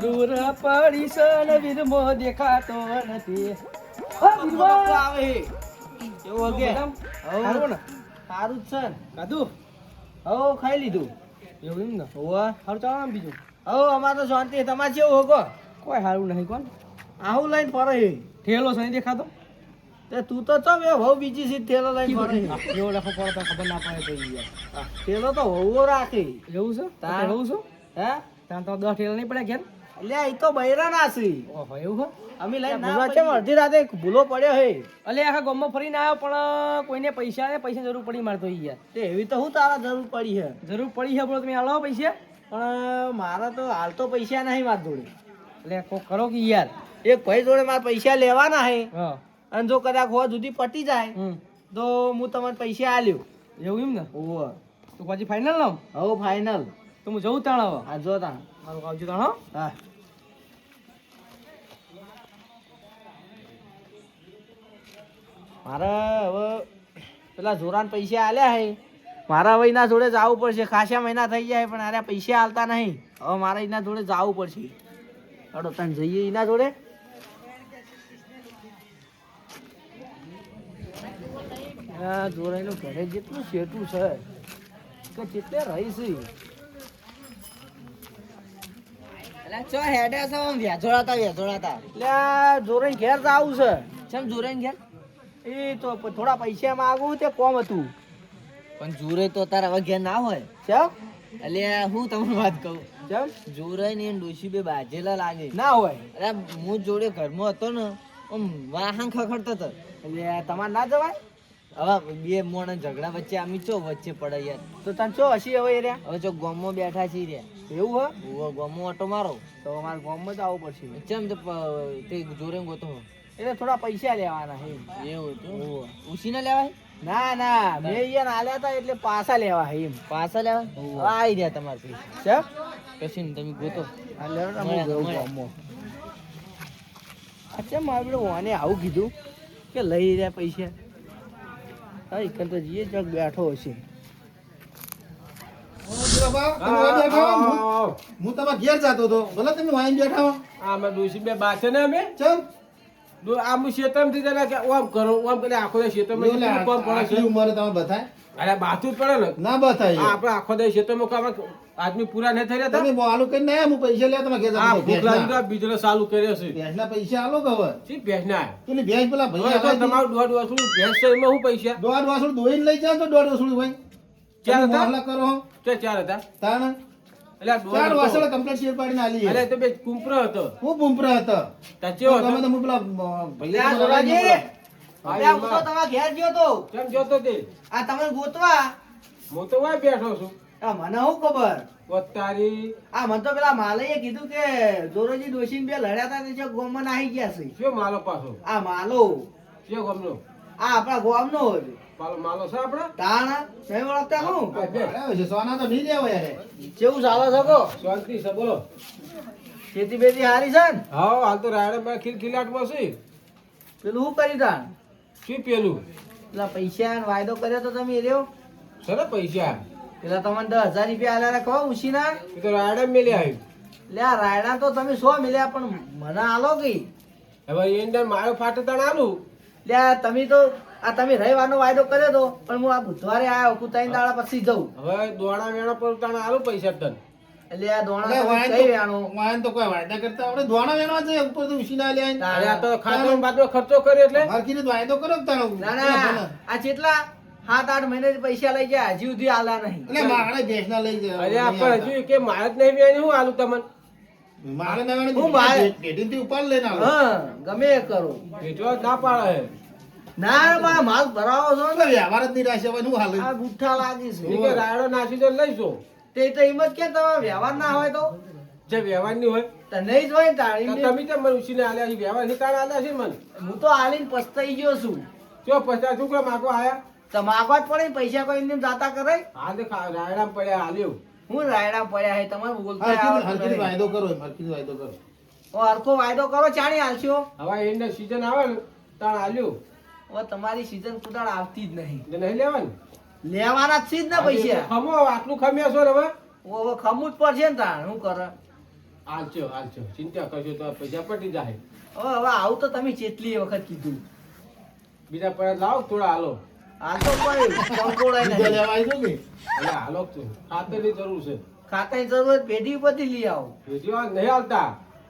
જરૂર પડી છે ને વીરમો દેખાતો નથી. ઓ વીરમો. આવે. એવો કે? મેડમ, ને? સારું જ છે ને. હો ખાઈ લીધું. એવું એમ ને? હોવા. સારું ચાલો આમ બીજું. હો અમાર તો શાંતિ. તમારે કેવું હોકો કોઈ હારું નહીં કોણ? આવું લઈને ફરે. ઠેલો છે નહીં દેખાતો? તે તું તો ચમ એ વહુ બીજી સીટ ઠેલો લઈને ફરે. છે. એવો લખો પડે તો ખબર ના પડે તો યાર હા, તો હોવો રાખે. એવું છે? તાર. હોવું છું? હે? ત્યાં તો દસ ઠેલો નહીં પડે ઘેર? અલ્યા એ તો બૈરા ના છે. ઓહો એવું છે અમે લઈને ના ભૂલા અડધી રાતે ભૂલો પડ્યો હે? અલ્યા આખા ગામમાં ફરીને આવ્યો પણ કોઈને પૈસા ને પૈસા જરૂર પડી મારતો યાર. તે એવી તો હું તારા જરૂર પડી હે? જરૂર પડી છે બોલો તમે આલો પૈસા. પણ મારા તો હાલ તો પૈસા નહીં માર જોડે. એટલે કોક કરો કે યાર. એક ભાઈ જોડે મારા પૈસા લેવાના હે. અને જો કદાચ હોવા સુધી પટી જાય તો હું તમને પૈસા આલ્યો. એવું એમ ને? ઓહો તો પછી ફાઇનલ લાવ? હવે ફાઇનલ તો હું જવું તાણ હવે. હા જો તા મારું આવજો તાણ હા. મારે હવે પેલા જોરાન પૈસા આલ્યા હે. મારા હવે એના જોડે જવું પડશે. ખાસા મહિના થઈ જાય પણ અરે પૈસા આલતા નહીં. હવે મારે એના જોડે જવું પડશે. હડો તને જઈએ એના જોડે? જોરાઈનું ઘરે જેટલું શેઠું છે કે જેટલે રહીશ ચો હેડે છો? આમ વેચોડાતા વેચોડાતા એટલે આ ઘેર તો આવું છે. ચમ ઘેર? એ તો થોડા પૈસા માંગુ તે કોમ હતું. પણ જુરે તો તારા હવે ઘેર ના હોય. ચમ? એટલે હું તમને વાત કહું. ચમ? જુરે ને ડોશી બે બાજેલા લાગે. ના હોય. અરે હું જોડે ઘરમાં હતો ને આમ વાહન ખખડતો હતો. એટલે તમારે ના જવાય? હવે બે મોણ ઝઘડા વચ્ચે આમી ચો વચ્ચે પડે યાર? તો તને ચો હસી હવે રહ્યા? હવે જો ગોમો બેઠા છી રે એવું હે? ઉવો ગોમો ઓટો મારો. તો અમારે ગામમાં જ આવવું પડશે. ચમ તો તે જોરે ગોતો એટલે થોડા પૈસા લેવાના હે. એવું હતું? ઉસી ના લેવાય? ના ના. મેં અહીંયા આલ્યા હતા એટલે પાછા લેવા હે એમ. પાછા લેવા? આવી આઈ રહ્યા તમારે ચમ? કશું તમે ગોતો. અચ્છા મારે પેલો વાને આવું કીધું કે લઈ રહ્યા પૈસા? હા એકન તો જઈએ જગ બેઠો હશે. હું તમારા ઘેર જતો હતો ભલે તમે વાઈન બેઠા હો આમાં ડોસી બે બા છે ને અમે ચમ આમ જરા કે ઓમ કરો ઓમ કરે આખો દે શેતમ કોમ પડે છે? ઉંમરે તમે બતાય અરે જ પડે ને? ના બતાય આપડે આપણે આખો દે શેતમમાં કામ આદમી પૂરા નહીં થઈ રહ્યા તમે આલુ કઈ ના હું પૈસા લે તમે કેતા હા ભૂખ લાગી તો બીજલો ચાલુ કર્યો છે. ભેંસના પૈસા આલો કે હવે? શી ભેંસના? પેલી ભેંસ પેલા ભાઈ આવે તમારું દોઢ વાસું ભેંસ છે એમાં હું પૈસા? દોઢ વાસણ ધોઈને લઈ જાવ તો દોઢ વાસણ ભાઈ ચાર હતા? કરો તે ચાર હતા? તાણ? એટલે આ ચાર હતો. વાસણ કમ્પ્લીટ શેર પાડીને આલી અરે તો બે કુંપરો હતો. હું પુંપરા હતા. તા ચેવો તમે હતો? તો હું પેલા ભૈયા ત્યાં તો જોરાજી, બોલાવી ત્યાં હું તો તમારા ઘેર ગયો તો. કેમ તે આ તમે ગોતવા. હું તો વાય બેઠો છું. મને શું ખબર. વત્તારી. આ મને તો પેલા માલઈએ કીધું કે જોરોજી દોશીને બે લડ્યા હતા તે ગોમમાં નાહી ગયા છે. કયો માલો પાછો? આ માલો. કયો ગમનો? આ આપણા ગોમનો જ. પાલો માલો છે આપડે તાણા નહીં ઓળખતા હું? સોના તો નહીં દેવો યાર. કેવું ચાલે છે કો શાંતિ છે બોલો. ખેતી બેતી હારી છે ને? હા હાલ તો રાયડા ખિલખિલાટમાં છે. પેલું શું કરી તાણ? શું પેલું? પેલા પૈસા વાયદો કર્યો તો તમે રહ્યો? સર પૈસા? પેલા તમને દસ હજાર રૂપિયા આલ્યા રાખો ઉશીના. એ તો રાયડા મેલ્યા આવ્યું લે રાયડા તો તમે સો મેલ્યા પણ મને આલો કઈ? હવે એને મારો ફાટો તણ આલું. લે તમે તો આ તમે રવિવારનો વાયદો કર્યો તો પણ હું આ બુધવારે આવ્યો હું ત્રણ દાડા પછી જઉં. હવે દોણા વેણા પર તણ આલું પૈસા તન એટલે આ દોણા કઈ તો વાયદા કરતા આપણે ધોણા વેણવા છે ઉપર તો ઉછીના લે આ તો ખાતર બાતરો ખર્ચો કર્યો એટલે? રીતે વાયદો કરો ના આ કેટલા સાત આઠ મહિને પૈસા લઈ ગયા હજી સુધી આલા નહીં. એટલે મારે ભેંસના લઈ જાય અરે પણ હજુ કે મારે જ નહીં વેણી હું આલું તમને? મારે ના હું મારે- પેઢીથી ઉપાડ લઈને આવો હા ગમે એ કરો. વેચવા ના પાડે. ના મારા માલ ભરાવો છો એટલે વ્યવહાર જ નહીં રાશે હવે શું આ ગુઠ્ઠા લાગી કે રાયડો નાસી તો લઈશો. તે તો એમ જ કે તમે વ્યવહાર ના હોય તો. જે વ્યવહારની હોય. તો નહીં જ હોય ને તાણ. તો તમે કેમ મને ઉછીને આલ્યા છે. વ્યવહારની તાણ આલ્યા છે મને? હું તો આલીને પસ્તાઈ ગયો છું. જો પચાસ શું કામ માગવા આયા? તો માગવા જ પડે પૈસા કોઈ એમને જાતા કરે હા તો રાયડા પડ્યા હાલ્યો હું રાયડા પડ્યા હે તમારે બોલતા. વાયદો કરો એમ, વાયદો કરો. ઓ હરખો વાયદો કરો ચાણી હાલશો? હવે એના સીઝન આવે ને તાણ હાલ્યો હવે તમારી સીઝન કુદાળ આવતી જ નહીં. નહીં લેવાની? લેવાના જ સીઝ ને પૈસા. ખમો આટલું ખમ્યા છો હવે? ઓ હવે ખમવું જ પડશે ને તાણ શું કરે હાલશો હાલશો. ચિંતા કરશો તો પૈસા પટી જાય. હવે હવે આવું તો તમે ચેટલી વખત કીધું. બીજા પર લાવો થોડા હાલો? આ તો કોઈ કંકોડાય નહીં. લેવા આવી કે એટલે હાલો જ ખાતરની જરૂર છે. ખાતાની જરૂર પેઢી ઉપરથી લઈ આવો. બીજી વાર નહીં હાલતા.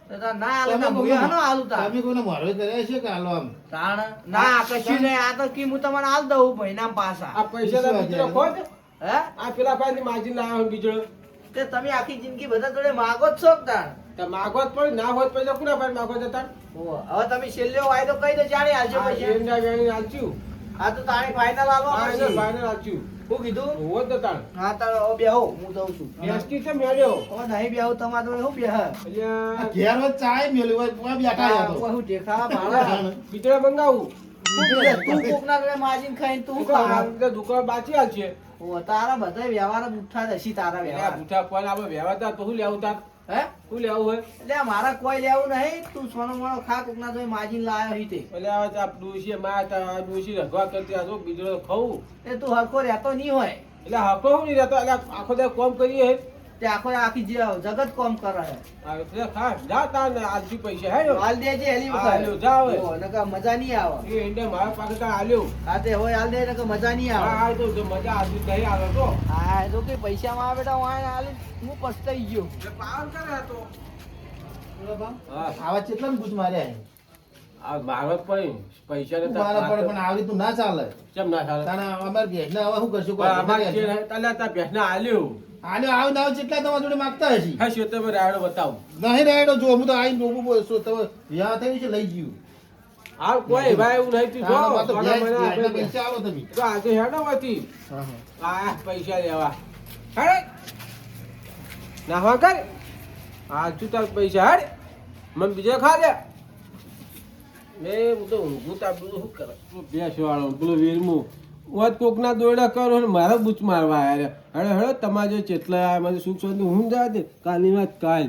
તો તાર ના હાલે તમે તો હું હાનો હાલું તાર તમે કોઈને મારવે કર્યા છે કે હાલો આમ? તાણ ના કશું નહીં. આ તો કી હું તમને હાલ દઉં મહિના પાછા. આ પૈસા ના બીજો ખોટ? હે? આ પેલા ભાઈ માજી લાવ્યો હોય બીજો. તે તમે આખી જિંદગી બધા જોડે માગો જ છો માગો જ પણ ના હોય તો પૈસા કોના ભાઈ માગો જતા? હવે તમે છેલ્લે વાયદો કઈ દો જાણે હાલજો આ પૈસા આ તો તાણી ફાઇનલ આલો ફાઇનલ પછી. ફાઇનલ હાલચ્યું હું કીધું? હોવો તો તાણ. હા તાણ બેહો હું જઉં છું. બેસતી છે મેળ્યો ઓ નહીં બેહો તમારે તો હું બેહ? એટલે ઘેર વચ્ચે ચાય મેલ્યું હોય ત્યાં બેઠા હતા કોઈ હું દેખા મારા પિતરા બંગાવું તું કોકના જોડે માજીને ખાઈને તું તો દુકાન છે. તારા બધા વ્યવહાર બુઠા ઉઠા જશી તારા વ્યવહાર. બુઠા પણ આપણે વ્યવહાર તો શું લેવું તાર હે? તું લેવું હોય? એટલે મારા કોઈ લેવું નહીં. તું સોનો મોનો ખા કોકના જોડે માજીને લાયો હી તે. એટલે આ આ ડોશી માં આ ડોશી રખવા કરતી આ બીજો ખાવું. એ તું હરખો રહેતો નહીં હોય. એટલે હકો હું નહીં રહેતો એટલે આખો દે કોમ કરીએ તે આખો આખી જગત કોમ કરે. છે આ જા તાર ને આજથી પૈસા હે હાલ દેજે હેલી વખત. હાલ્યો, જા હવે. ઓ, નકર મજા નહીં આવે. એ ઇન્ડિયા મારા પાસે કાંઈ આલ્યો આ તે હોય હાલ દે નકર મજા નહીં આવે. હા તો જો મજા આજુ નહીં આવે તો. હા તો કે પૈસા માં બેટા વાય હાલ હું પસ્તાઈ ગયો. એ પાવર કરે તો. હા. આવા કેટલા ભૂત માર્યા? આ મારો પણ પૈસા ને મારા પર પણ આવી તું ના ચાલે. કેમ ના ચાલે? તારા અમારે ભેંસને હવે શું કરશું? અમારે તાલે આને આવ ના આવ જેટલા તમારા જોડે માંગતા હશે. હા શ્વેતભાઈ રાયડો બતાવો. નહીં રાયડો જો હું તો આઈને જોવું બોલશો તમે વિવાહ થઈ છે લઈ ગયું. હાલ કોઈ ભાઈ એવું નહીં તું જો તો છે. પૈસા આવો તમે. તો આજે હેડો હતી હા, હા. આ પૈસા લેવા. હેડ. નાહવા કર આજુ તાર પૈસા હેડ. મન બીજા ખા દે. મેં હું તો ઊંઘું બધું શું કરે? બેસવાળો પેલો વીરમું. વાત કોકના દોયડા કરો ને મારા બૂચ મારવા આવ્યા હળે હળે તમારે જો ચેટલા આવ્યા મને સુખ શાંતિ હું જા દે કાલની વાત કાલ.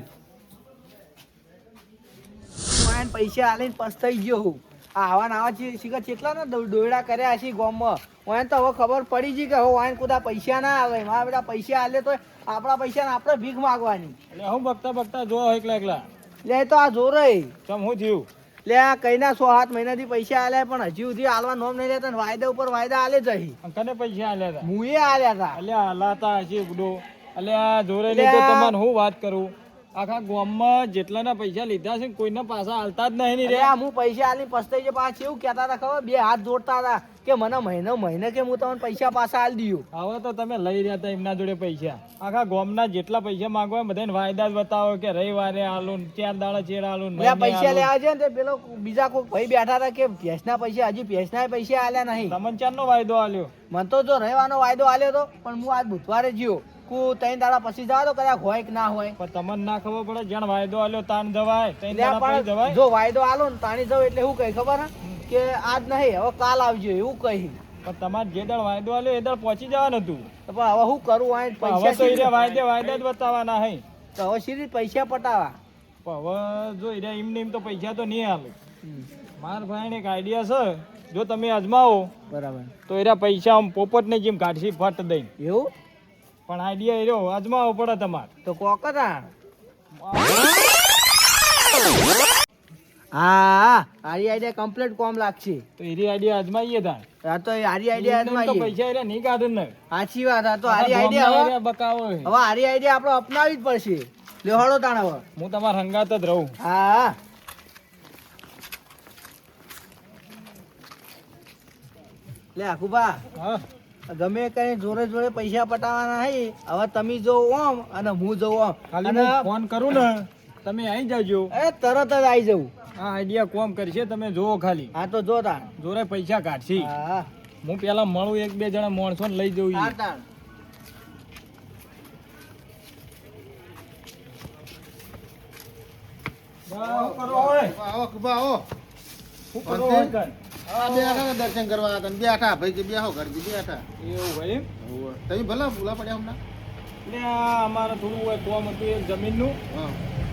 પૈસા આલીને પસ્તાઈ ગયો હું. આ આવા નાવા છે શીખર કેટલા ને દોયડા કર્યા છે ગોમમાં? વાયન તો હવે ખબર પડી ગઈ કે હવે વાયન કુદા પૈસા ના આવે. મારા બેટા પૈસા આલે તો આપણા પૈસા ને આપણે ભીખ માગવાની. એટલે હું બગતા બગતા જો એકલા એકલા. લે એ તો આ જોરે ચમ હું જીવ? લે આ કઈના સો સાત મહિનાથી પૈસા આલ્યા પણ હજી સુધી આલવા નોમ નહીં લેતા વાયદા ઉપર વાયદા આલે જઈ કને પૈસા આલ્યા હતા મુએ આલ્યા હતા અલ્યા હલાતા હજી બુડો અલ્યા જોરે. તમને હું વાત કરું? આખા ગામમાં જેટલાના પૈસા લીધા છે કોઈને પાછા હાલતા જ નહીં રે. હું પૈસા આલી પસ્તાઈ છે પાછા એવું કહેતા હતા ખબર? બે હાથ જોડતા હતા કે મને મહિનો મહિને કે હું તમને પૈસા પાછા આલી દઉં. હવે તો તમે લઈ રહ્યા હતા એમના જોડે પૈસા. આખા ગામના જેટલા પૈસા માંગવા બધાને વાયદા જ બતાવો કે રવિવારે આલું ચાર દાડા ચેર આલું પૈસા. લેવા છે ને તે પેલો બીજા કોઈ ભાઈ બેઠા હતા કે ભેંસના પૈસા હજી ભેંસના પૈસા આલ્યા નહીં. તમને ચારનો વાયદો આલ્યો. મને તો જો રહેવાનો વાયદો આલ્યો હતો પણ હું આજ બુધવારે જ્યો. કુ તૈન દાડા પછી જવા કદાચ હોય કે ના હોય. પણ તમને ના ખબર પડે જ્યાં વાયદો આલ્યો તાન જવાય તૈન દાડા પછી જવાય. જો વાયદો આલો ને તાણી જવ એટલે હું કહે ખબર કે આજ નહીં હવે કાલ આવજો એવું કહી. પણ તમારે જે દાડ વાયદો આલ્યો એ દાડ પહોંચી જવાનું હતું. પણ હવે હું કરું આ પૈસા તો એ વાયદે વાયદા જ બતાવવાના હે તો હવે સીધી પૈસા પટાવા? પણ હવે જો એ એમ ને એમ તો પૈસા તો નહીં આલે. મારા ભાઈને એક આઈડિયા છે જો તમે અજમાવો બરાબર. તો એરા પૈસા આમ પોપટને જેમ કાઢશી ફટ દઈ. એવું? પણ આઈડિયા એરો અજમાવો પડે તમારે. તો કોકરા હા આરી આઈડિયા કમ્પ્લીટ કોમ લાગશે. તો એરી આઈડિયા અજમાઈએ તાર આ તો આરી આઈડિયા એમને તો પૈસા એરા નહીં કાઢે ને. સાચી વાત આ તો આરી આઈડિયા હવે બકાવો હવે આરી આઈડિયા આપણે અપનાવી જ પડશે. લ્યો હળો તાણ હવે. હું તમારા હંગાત જ રહું. હા લે આખુબા હા. ગમે કઈ જોડે જોડે પૈસા પટાવાના હે હવે તમે જો ઓમ અને હું જોઉં ઓમ ખાલી હું ફોન કરું ને તમે આવી જાજો. એ તરત જ આવી જવું. આ આઈડિયા કોમ કરશે તમે જોવો ખાલી. હા તો જો તા જોરે પૈસા કાઢશી. હા. હું પેલા મળું એક બે જણા માણસો લઈ જવું હા શું કરો હવે? આવો કબા આવો. શું કરો બેઠા દર્શન કરવા હતા બેઠા ભાઈ કે બેહો ઘરથી બેઠા એવું એમ? તમે ભલા ભૂલા પડ્યા હમણાં? એટલે અમારે થોડું હોય કોમ હતું એક જમીનનું.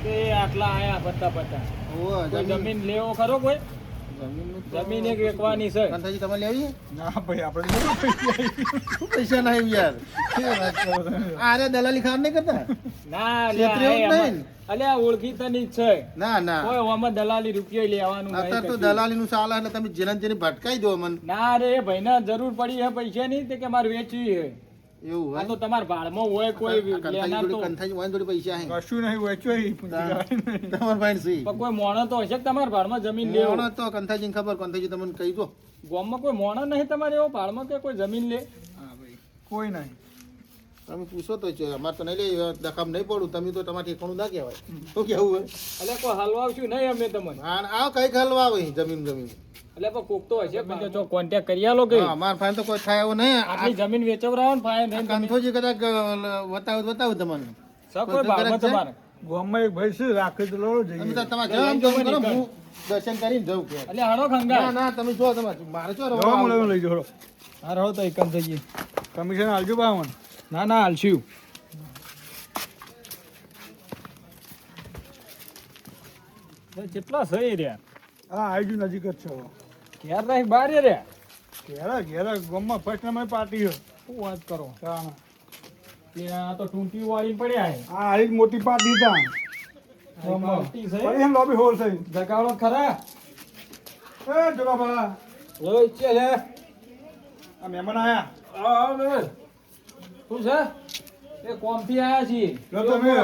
તે આટલા આયા પત્તા પત્તા જમીન લેવો ખરો કોઈ? જમીન એક વેચવાની છે. કંથાજી તમારે લેવી? ના ભાઈ આપણે પૈસા ના યાર આરે દલાલી ખાન નહીં કરતા? ના અમાર- નહીં. અલ્યા ઓળખીતાની જ છે. ના ના. કોઈ ઓમાં દલાલી રૂપિયો લેવાનું અત્યારે તો દલાલી નું ચાલે એટલે તમે જેને જેને ભટકાઈ દો મને ના રે ભાઈને જરૂર પડી હે પૈસા ની તે કે મારે વેચવી હે. એવું આ હોય તો તમારા ભાડમાં હોય કોઈ લેનાર તો. કંથાઈ વાંધો જોડે પૈસા હે. કશું નહીં તમાર ભાઈ સી. પણ કોઈ મોણો તો હશે તમારે તમારા ભાડમાં જમીન લેવો? મોણો તો કંથાજી ખબર કંથાજી તમને કહી દો. ગામમાં કોઈ મોણો નહીં તમારે એવો ભાડમાં કે કોઈ જમીન લે? કોઈ નહીં. તમે પૂછો તો છો અમારે તો નહીં લે દખામ નહીં પડું તમે તો તમારે ઠેકાણું ના કહેવાય. શું કેવું હોય? એટલે કોઈ હલવાવશું નહીં અમે તમને. આ આવ હલવા હોય આવે જમીન જમીન. એટલે પણ કોક તો હશે પણ જો કોન્ટેક્ટ કરી આલો કે અમાર પાસે તો કોઈ થાય એવું નહીં. આટલી જમીન વેચવરાવો ને ફાયર નહીં કંથોજી કદાચ બતાવું બતાવું તમને. સબ કોઈ તમારે. ગામમાં એક ભાઈ છે રાખે તો લો જઈએ. તમે તમારે જવાબ જો કરો હું દર્શન કરીને જઉં કે એટલે હારો ખંગા ના તમે જો તમારે મારે જો રવા લઈ જો હારો તો એકમ થઈ ગઈ કમિશન આલજો બા મને ના ના હાલશું. કેટલા સહી રહ્યા? હા આઈજુ નજીક જ છો ઘેર રહી બાર રહ્યા? ઘેરા ઘેરા ગામમાં ફર્સ્ટ નંબર પાર્ટી શું વાત કરો? તાણ. ત્યાં તો ટૂંટી વાળી પડ્યા છે. હા આવી જ મોટી પાર્ટી તા પાર્ટી છે? પડી એમ લોબી હોલ છે. જગાડો ખરા. એ જોગા બા ઓય છે? આ મહેમાન આયા. શું છે? એ કોમથી આયા છીએ? જો તમે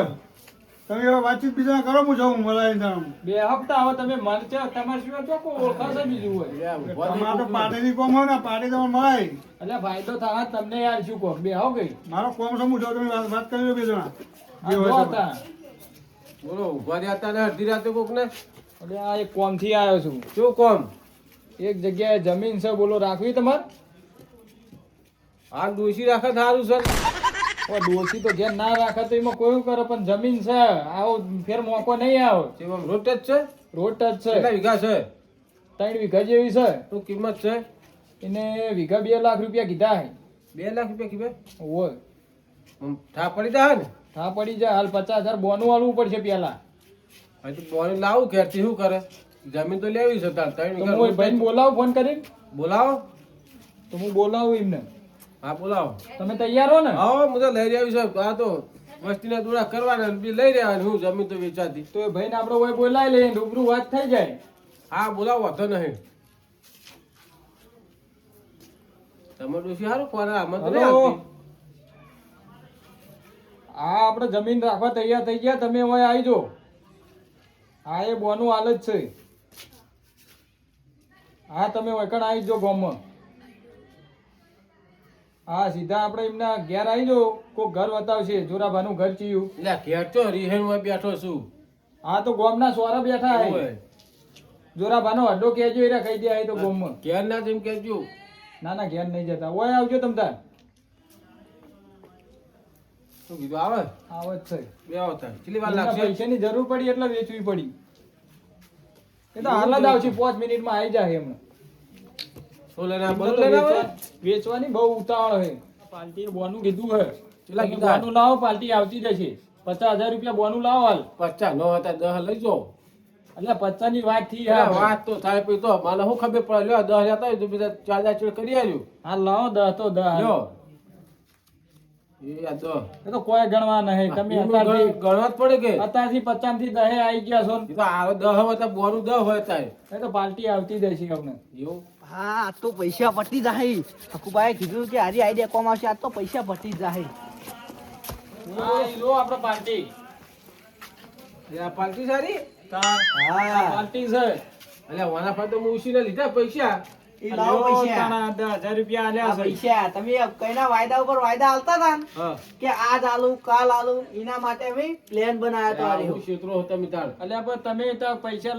તમે હવે વાતચીત બીજા કરો હું જાઉં મળાય જાઉં બે હપ્તા હવે તમે મળશે તમારે સિવાય તો ઓળખાશે બીજું હોય. તમારે તો પાર્ટીની કોમ હોય ને પાર્ટી તમને મળાય એટલે ફાયદો થાય તમને યાર શું કોમ? બે આવો ગઈ. મારો કોમ સમૂહ હું તમે વાત- વાત કરી લો બે જણા. બોલો ઊભા રહ્યા હતા ને અડધી રાતે કોક ને એટલે આ એક કોમથી આવ્યો છું. શું કોમ? એક જગ્યાએ જમીન છે બોલો રાખવી તમારે? આ ડોસી રાખે સારું છે ઓ તો ઘેર ના રાખે તો એમાં કોઈ કરે પણ જમીન છે. આવો ફેર મોકો નહીં આવો. રોટ જ છે? રોટ જ છે. કેટલા વીઘા છે? ત્રણ વીઘા જેવી છે. શું કિંમત છે? એને વીઘા બે લાખ રૂપિયા કીધા હે. બે લાખ રૂપિયા કીધા? ઓય. થા પડી જાય ને? થા પડી જાય. હાલ પચાસ હજાર બોનું આલવું પડશે પેલા. હવે તો બોને લાવું ઘેરથી શું કરે? જમીન તો લેવી છે તાર ત્રણ તો વીઘા ભાઈને જ. ફોન કરીને? બોલાવો. તો હું બોલાવું એમને. હા બોલાવો. તમે તૈયાર હો ને? હા હું તો લઈ આવી છું. આ તો વસ્તીના દુરા કરવાના બી લઈ રહ્યા હું જમીન તો વેચાતી. તો એ ભાઈને આપણે ઓય બોલાવી લઈએ રૂબરૂ વાત થઈ જાય. હા બોલાવો વાંધો નહીં. તમે ડોસી સારું કોને આમાં તો હા આપણે જમીન રાખવા તૈયાર થઈ ગયા. તમે હોય આવી હા એ બોનું હાલ જ છે. હા તમે વૈકણ આવી જો ગામમાં. હા સીધા આપણે એમના ઘેર આવી જો કોઈક ઘર બતાવશે જોરાભાનું ઘર ચીયું. એટલે ઘેર ચો રિહેણમાં બેઠો છું. હા તો ગામના સોરા બેઠા હે. જોરાભાનો અડ્ડો કહેજો એરા ખાઈ દે તો ગામમાં. ઘેર ના તેમ કેજો ના ના ઘેર નહીં જતા. ઓય આવજો તમ તાર. શું કીધું આવે? આવે જ છે. બે આવતા કેટલી વાર લાગશે? પૈસાની જરૂર પડી એટલે વેચવી પડી. એ તો હાલ જ આવશે પાંચ મિનિટમાં આવી જાય એમને બધું વેચવાની બહુ ઉતાવળ હે પાર્ટીએ બોનું કીધું હે એટલે બોનું લાવો પાર્ટી આવતી જશે પચાસ હજાર રૂપિયા બોનું લાવો હાલ. પચાસ? નો હતા દસ લઈ એટલે પચાસની વાતથી વાત તો થાય પછી તો. મને શું ખબર પડે? લ્યો દસ હજાર થાય તો બીજા ચાર હજાર ચેડ કરી આવ્યું હા લાવો દસ તો દસ. લ્યો. એ તો. કોઈ ગણવા નહીં તમે અત્યારથી ગણવા જ પડે કે? અત્યારથી પચાસથી દહે આવી ગયા છો. તો આ દસ હોય તો બોનું દસ હોય તારે એ તો પાર્ટી આવતી જશે અમને. એવું? હા આજ તો પૈસા પટી જાય. હકુભાઈ કીધું કે હારી આઈડિયા કોમ આવશે આજ તો પૈસા પટી જાય. લો આપણે પાર્ટી. આ પાર્ટી સારી? હા. પાર્ટી છે. એટલે વાના ફાય તો હું ઉછીને લીધા પૈસા. પૈસા. તાણા દસ હજાર રૂપિયા આ આલ્યા છે. પૈસા તમે કઈના વાયદા ઉપર વાયદા આલતા હતા ને હા. કે આજ આલુ કાલ આલુ એના માટે અમે પ્લાન બનાવ્યો તો આ હારી. હું ક્ષેત્રો હતા મિતાળ અલ્યા પણ તમે તો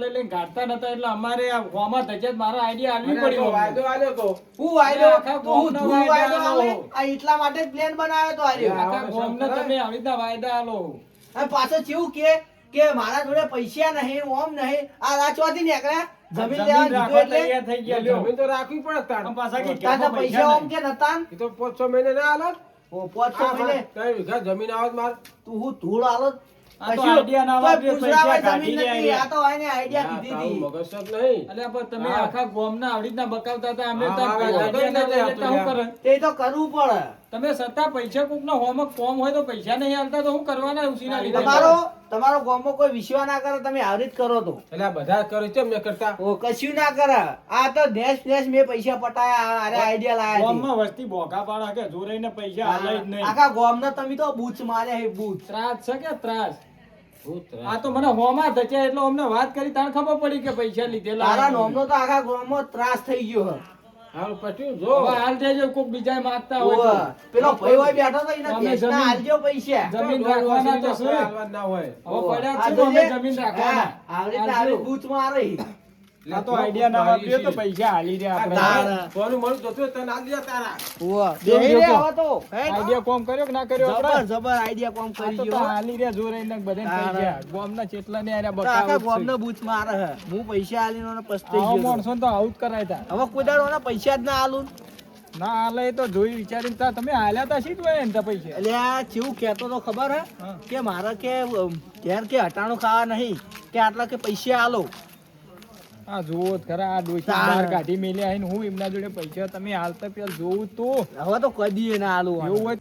લઈ લઈને કાઢતા નતા એટલે અમારે આ ધજત મારા આઈડિયા આલવી પડી વાયદો આલ્યો તો. હું વાયદો એટલા માટે જ પ્લાન બનાવ્યો તો હારી. યા. આખા ગામને તમે આવી વાયદા આલો. પાછો કેવું કે કે મારા જોડે પૈસા નહીં ઓમ નહીં આ રાજવાથી નીકળ્યા. જમીન લેવા દીધું એટલે તૈયાર થઈ ગયા જમીન તો રાખવી પડે તાર. પણ પાછા કે તાજા પૈસા ઓમ કે નતા એ તો પાંચ છ મહિને ના આલો ઓ, પાંચ છ આ મહિને? માર વિઘા જમીન આવત માર. તું હું ધૂળ આલો બકાવતા હતા અમે તો કરવું પડે. તમે સત્તા પૈસા કોક નો હોમ કોમ હોય તો પૈસા નહીં આલતા તો હું કરવાના ઉસીના લીધે? તમારો તમારો ગામમાં કોઈ વિશ્વા ના કરે તમે આવરીત કરો તો. એટલે આ બધા કરે છે મેં કરતા? ઓ કશું ના કરે. આ તો દેશ દેશ મેં પૈસા પટાયા અરે આઈડિયા લાયા ગોમમાં વસ્તી ભોગા પાડા કે જો ને પૈસા હાલે જ નહીં. આખા ગામના તમે તો બૂચ મારે હે બૂચ ત્રાસ છે કે ત્રાસ? આ તો મને હોમાં ધચ્યા એટલે અમને વાત કરી તાણ ખબર પડી કે પૈસા લીધેલા તારા નોમનો તો આખા ગામમાં ત્રાસ થઈ ગયો હે હાલ પછી જો. હવે હાલ દેજો કોક બીજા માંગતા હોય પેલો ભાઈ હોય બેઠો તો એને અમે ભેંસના આલજો પૈસા. જમીન રાખવાના તો શું? ના હોય. હવે પડ્યા છે તો અમે જમીન રાખવાના. હા, આવી રીતે મારે આ તો આઈડિયા ના તો પૈસા હાલી રહ્યા આપણે. કોનું મળ્યું જોતું તને આલ દે તારા. ઓવે. દેવ રે દેવ. તો. આઈડિયા કોમ કર્યો કે ના કર્યો આપણે? જબર આઈડિયા કોમ કરી તો તો હાલી રહ્યા જોર રહીને બધાને તારા. પૈસા ગામના ચેટલા ને આર્યા તો આખા બકાવું જ બૂચ મારે હે. હું પૈસા આલીને ઓને પસ્તાઈ ગયો માણસો તો આવું જ કરાય તા. હવે કોઈ દાડો પૈસા જ ના આલું ના. હાલે એ તો જોઈ વિચારીને તા. તમે હાલ્યા તા શી જ ને તો પૈસા? એટલે આ કેવું કહેતો તો ખબર હે કે મારે કે ઘેર કે હટાણું ખાવા નહીં કે આટલા કે પૈસા આલો. હા જોવો ખરા આ ડોસી બહાર કાઢી મેલે આઈને. હું એમના જોડે પૈસા તમે હાલતા પેલા જોવું તો. હવે તો કદી ના આલું એવું હોય